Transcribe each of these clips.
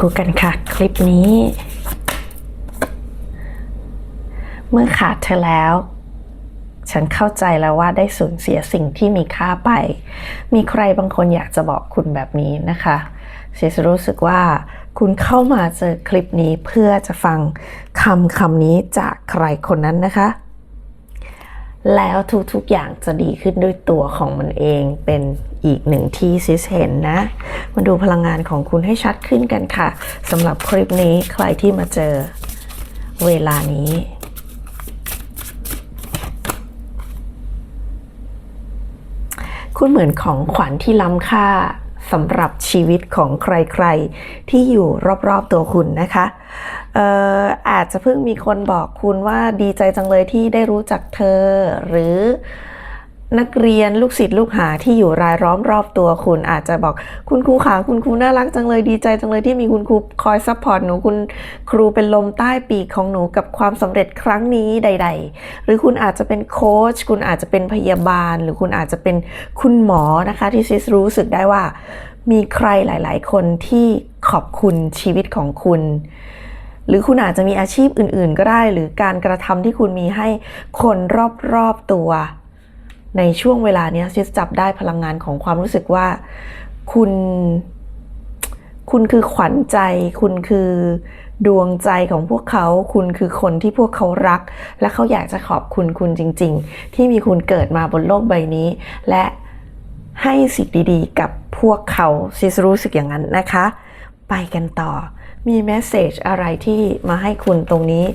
ดูกันค่ะ คลิปนี้ เมื่อขาดเธอแล้ว ฉันเข้าใจแล้วว่าได้สูญเสียสิ่งที่มีค่าไป มีใครบางคนอยากจะบอกคุณแบบนี้นะคะเซสรู้สึกว่าคุณเข้ามาเจอคลิปนี้เพื่อจะฟังคำคำนี้จากใครคนนั้นนะคะ แล้วทุกๆอย่างจะดีขึ้นด้วยตัวของมันเองเป็นอีกหนึ่งที่ซิสเห็นนะ มาดูพลังงานของคุณให้ชัดขึ้นกันค่ะสำหรับคลิปนี้ใครที่มาเจอเวลานี้คุณเหมือนของขวัญที่ล้ำค่า สำหรับชีวิตของใครๆ ที่อยู่รอบๆตัวคุณนะคะเอออาจจะเพิ่งมีคนบอกคุณว่าดีใจจังเลยที่ได้รู้จักเธอหรือ นักเรียนลูกศิษย์ลูกหาที่อยู่รายล้อมรอบตัวคุณอาจจะบอกคุณครูขาคุณครูน่ารักจังเลยดีใจจังเลยที่มีคุณครูคอยซัพพอร์ตหนูคุณครูเป็นลมใต้ปีกของหนูกับความสำเร็จครั้งนี้ใด ๆ หรือคุณอาจจะเป็นโค้ชคุณอาจจะเป็นพยาบาล หรือคุณอาจจะเป็นคุณหมอนะคะที่ซิสรู้สึกได้ว่า มีใครหลาย ๆ คนที่ขอบคุณชีวิตของคุณหรือคุณอาจจะมีอาชีพอื่น ๆ ก็ได้ หรือการกระทำที่คุณมีให้คนรอบ ๆ ตัว ในช่วงเวลาเนี้ยซิสจับได้พลังงานของความรู้สึกว่าคุณ คุณคือขวัญใจ คุณคือดวงใจของพวกเขา คุณคือคนที่พวกเขารัก และเขาอยากจะขอบคุณคุณจริง ๆ ที่มีคุณเกิดมาบนโลกใบนี้ และให้สิ่งดี ๆ กับพวกเขาซิสรู้สึกอย่างนั้นนะคะ ไปกันต่อมีแมสเซจอะไรที่มาให้คุณตรงนี้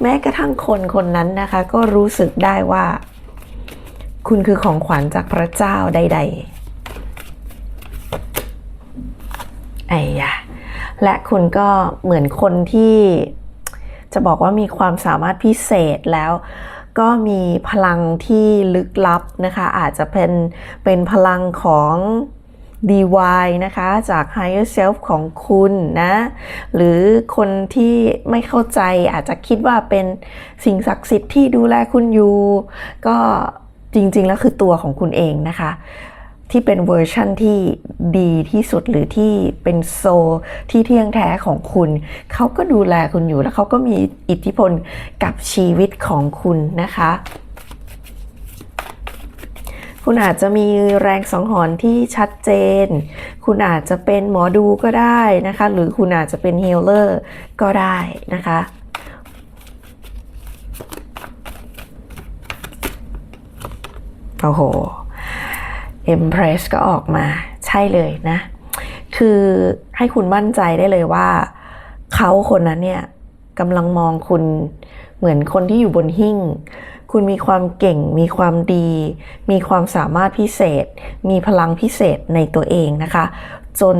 แม้กระทั่งคนคนนั้นนะคะ ก็รู้สึกได้ว่า คุณคือของขวัญจากพระเจ้าใด ๆ ไอ้ยะและคุณก็เหมือนคนที่จะบอกว่ามีความสามารถพิเศษแล้ว ก็มีพลังที่ลึกลับนะคะ อาจจะเป็นเป็นพลังของ DY นะคะ จาก Higher Self ของคุณนะ หรือคนที่ไม่เข้าใจอาจจะคิดว่าเป็นสิ่งศักดิ์สิทธิ์ที่ดูแลคุณอยู่ ก็ จริง ๆ แล้วคือตัวของคุณเองนะคะ ที่เป็นเวอร์ชั่นที่ดีที่สุดหรือที่เป็นโซที่เที่ยงแท้ของคุณ เขาก็ดูแลคุณอยู่แล้วเขาก็มีอิทธิพลกับชีวิตของคุณนะคะ คุณอาจจะมีแรงสังหรณ์ที่ชัดเจน คุณอาจจะเป็นหมอดูก็ได้นะคะ หรือคุณอาจจะเป็นเฮลเลอร์ก็ได้นะคะ โอ้โห Empress ก็ออกมาใช่เลยนะ คือให้คุณมั่นใจได้เลยว่า เขาคนนั้นเนี่ยกำลังมองคุณเหมือนคนที่อยู่บนหิ้ง คุณมีความเก่ง มีความดี มีความสามารถพิเศษ มีพลังพิเศษในตัวเองนะคะ จน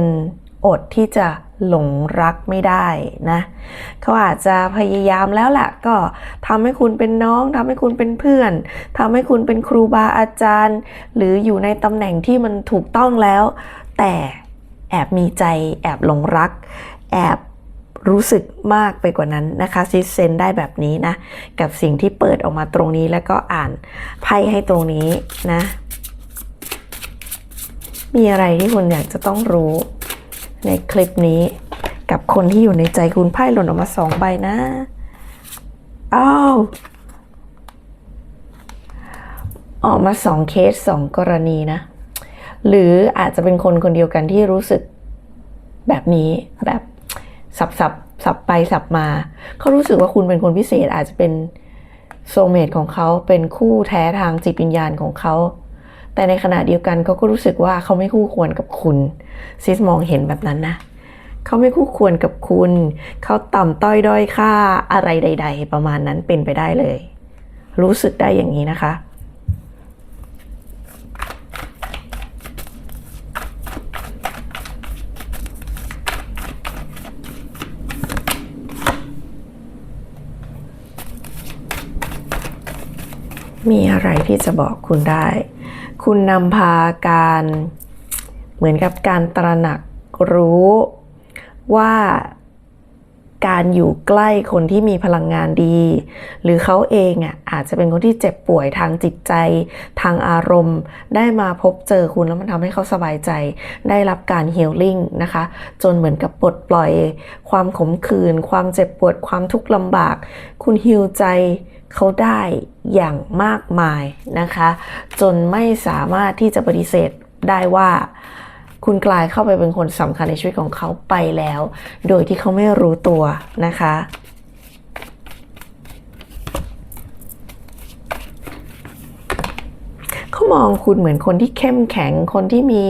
อดที่จะ หลงรักไม่ได้นะเขาอาจจะพยายามแล้วแหละก็ทำให้คุณเป็นน้องทำให้คุณเป็นเพื่อนทำให้คุณเป็นครูบาอาจารย์ หรืออยู่ในตำแหน่งที่มันถูกต้องแล้ว แต่แอบมีใจ แอบหลงรัก แอบรู้สึกมากไปกว่านั้นนะคะซิสเซนได้แบบนี้นะ กับสิ่งที่เปิดออกมาตรงนี้แล้วก็อ่านไพ่ให้ตรงนี้นะ มีอะไรที่คุณอยากจะต้องรู้ ในคลิปนี้กับคนที่อยู่ในใจคุณไพ่หล่นออกมาสองใบนะอ้าวออกมาสองเคสสองกรณีนะ หรืออาจจะเป็นคนคนเดียวกันที่รู้สึกแบบนี้แบบสับสับสับไปสับมาเขารู้สึกว่าคุณเป็นคนพิเศษอาจจะเป็นโซเมตของเขาเป็นคู่แท้ทางจิตวิญญาณของเขา แต่ในขณะเดียวกันเขาก็รู้สึกว่าเขาไม่คู่ควรกับคุณซิสมองเห็นแบบนั้นนะเขาไม่คู่ควรกับคุณ เขาต่ำต้อยด้อยค่าอะไรใด ๆ ประมาณนั้นเป็นไปได้เลย รู้สึกได้อย่างนี้นะคะมีอะไรที่จะบอกคุณได้ คุณนำพาการเหมือนกับการตระหนักรู้ว่า การอยู่ใกล้คนที่มีพลังงานดี หรือเขาเองอะอาจจะเป็นคนที่เจ็บป่วยทางจิตใจ ทางอารมณ์ ได้มาพบเจอคุณแล้วมันทำให้เขาสบายใจ ได้รับการฮีลลิ่งนะคะ จนเหมือนกับปลดปล่อย ความขมขื่นความเจ็บปวดความทุกข์ลำบาก คุณฮีลใจเขาได้อย่างมากมายนะคะ จนไม่สามารถที่จะปฏิเสธได้ว่า คุณกลายเข้าไปเป็นคนสำคัญในชีวิตของเขาไปแล้ว โดยที่เขาไม่รู้ตัวนะคะเขามองคุณเหมือนคนที่เข้มแข็ง คนที่มี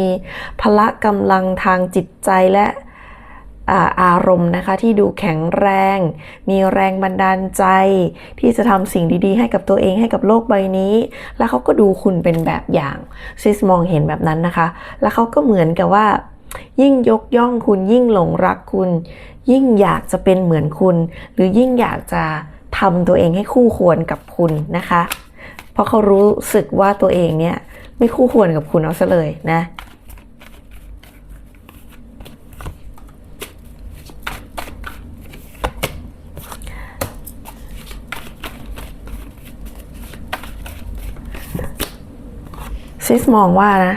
พละกำลังทางจิตใจและ อารมณ์นะคะที่ดูแข็งแรง มีแรงบันดาลใจ ที่จะทำสิ่งดีๆ ให้กับตัวเองให้กับโลกใบนี้ แล้วเขาก็ดูคุณเป็นแบบอย่างซิสมองเห็นแบบนั้นนะคะ แล้วเขาก็เหมือนกับว่า ยิ่งยกย่องคุณยิ่งหลงรักคุณ ยิ่งอยากจะเป็นเหมือนคุณ หรือยิ่งอยากจะทำตัวเองให้คู่ควรกับคุณนะคะ เพราะเขารู้สึกว่าตัวเองเนี่ยไม่คู่ควรกับคุณเอาซะเลยนะ ซิสมองว่านะ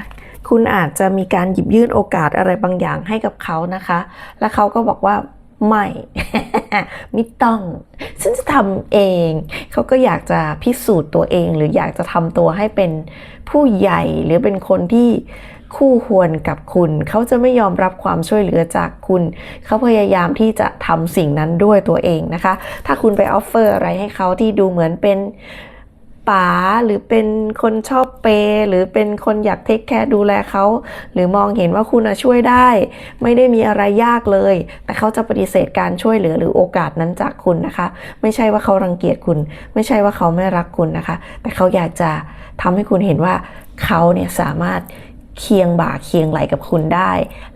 คุณอาจจะมีการหยิบยื่นโอกาสอะไรบางอย่างให้กับเขานะคะ แล้วเขาก็บอกว่าไม่ ไม่ต้อง ฉันจะทำเอง เขาก็อยากจะพิสูจน์ตัวเอง หรืออยากจะทำตัวให้เป็นผู้ใหญ่หรือเป็นคนที่คู่ควรกับคุณ เขาจะไม่ยอมรับความช่วยเหลือจากคุณ เขาพยายามที่จะทำสิ่งนั้นด้วยตัวเองนะคะ ถ้าคุณไปออฟเฟอร์อะไรให้เขาที่ดูเหมือนเป็น ป๋าหรือเป็นคนชอบเปย์หรือเป็นคนอยากเทคแคร์ดูแลเขาหรือมองเห็นว่าคุณช่วยได้ ไม่ได้มีอะไรยากเลย แต่เขาจะปฏิเสธการช่วยเหลือหรือโอกาสนั้นจากคุณนะคะ ไม่ใช่ว่าเขารังเกียจคุณ ไม่ใช่ว่าเขาไม่รักคุณนะคะ แต่เขาอยากจะทำให้คุณเห็นว่าเขาเนี่ยสามารถเคียงบ่าเคียงไหลกับคุณได้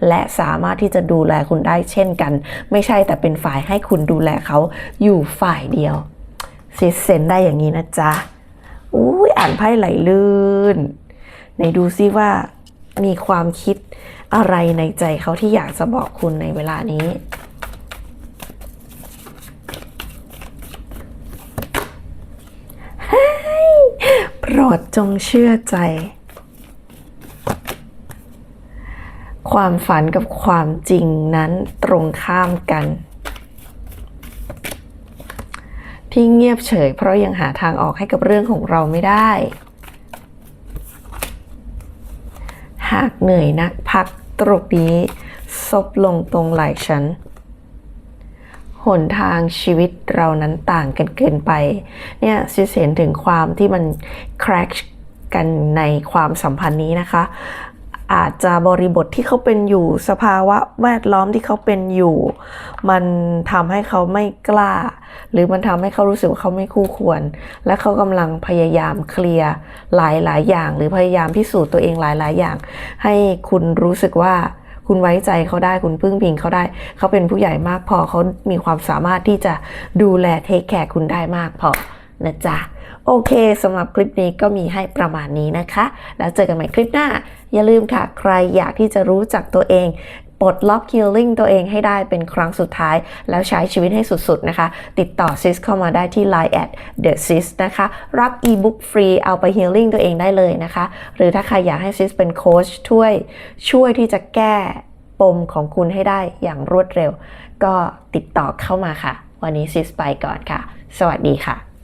และสามารถที่จะดูแลคุณได้เช่นกัน ไม่ใช่แต่เป็นฝ่ายให้คุณดูแลเขาอยู่ฝ่ายเดียวซิเซนได้อย่างนี้นะจ๊ะ อุ้ยอ่านไพ่ไหลลื่นไหนดูซิว่ามีความคิดอะไรในใจเขาที่อยากจะบอกคุณในเวลานี้เฮ้โปรดจงเชื่อใจ ความฝันกับความจริงนั้นตรงข้ามกัน ที่เงียบเฉย เพราะยังหาทางออกให้กับเรื่องของเราไม่ได้ หากเหนื่อยนักพักตรงนี้ซบลงตรงไหล่ฉันหนทางชีวิตเรานั้นต่างกันเกินไป เนี่ยซิเห็นถึงความที่มันแครกกันในความสัมพันธ์นี้นะคะ อาจจะบริบทที่เขาเป็นอยู่สภาวะแวดล้อมที่เขาเป็นอยู่ มันทำให้เขาไม่กล้า หรือมันทำให้เขารู้สึกว่าเขาไม่คู่ควร และเขากำลังพยายามเคลียร์หลายๆ อย่าง หรือพยายามพิสูจน์ตัวเองหลาย ๆ อย่าง ให้คุณรู้สึกว่าคุณไว้ใจเขาได้คุณพึ่งพิงเขาได้ เขาเป็นผู้ใหญ่มากพอเขามีความสามารถที่จะดูแลเทคแคร์คุณได้มากพอ นะจ๊ะ โอเคสำหรับคลิปนี้ก็มีให้ประมาณนี้นะคะ แล้วเจอกันใหม่คลิปหน้า อย่าลืมค่ะ ใครอยากที่จะรู้จักตัวเองปลดล็อก healing ตัวเองให้ได้เป็นครั้งสุดท้าย แล้วใช้ชีวิตให้สุด ๆ นะคะ ติดต่อซิสเข้ามาได้ที่ Line at the sis นะคะ รับ ebook ฟรีเอาไป healing ตัวเองได้เลยนะคะ หรือถ้าใครอยากให้ซิสเป็นโค้ชช่วย ช่วยที่จะแก้ปมของคุณให้ได้อย่างรวดเร็ว ก็ติดต่อเข้ามาค่ะ วันนี้ซิสไปก่อนค่ะ สวัสดีค่ะ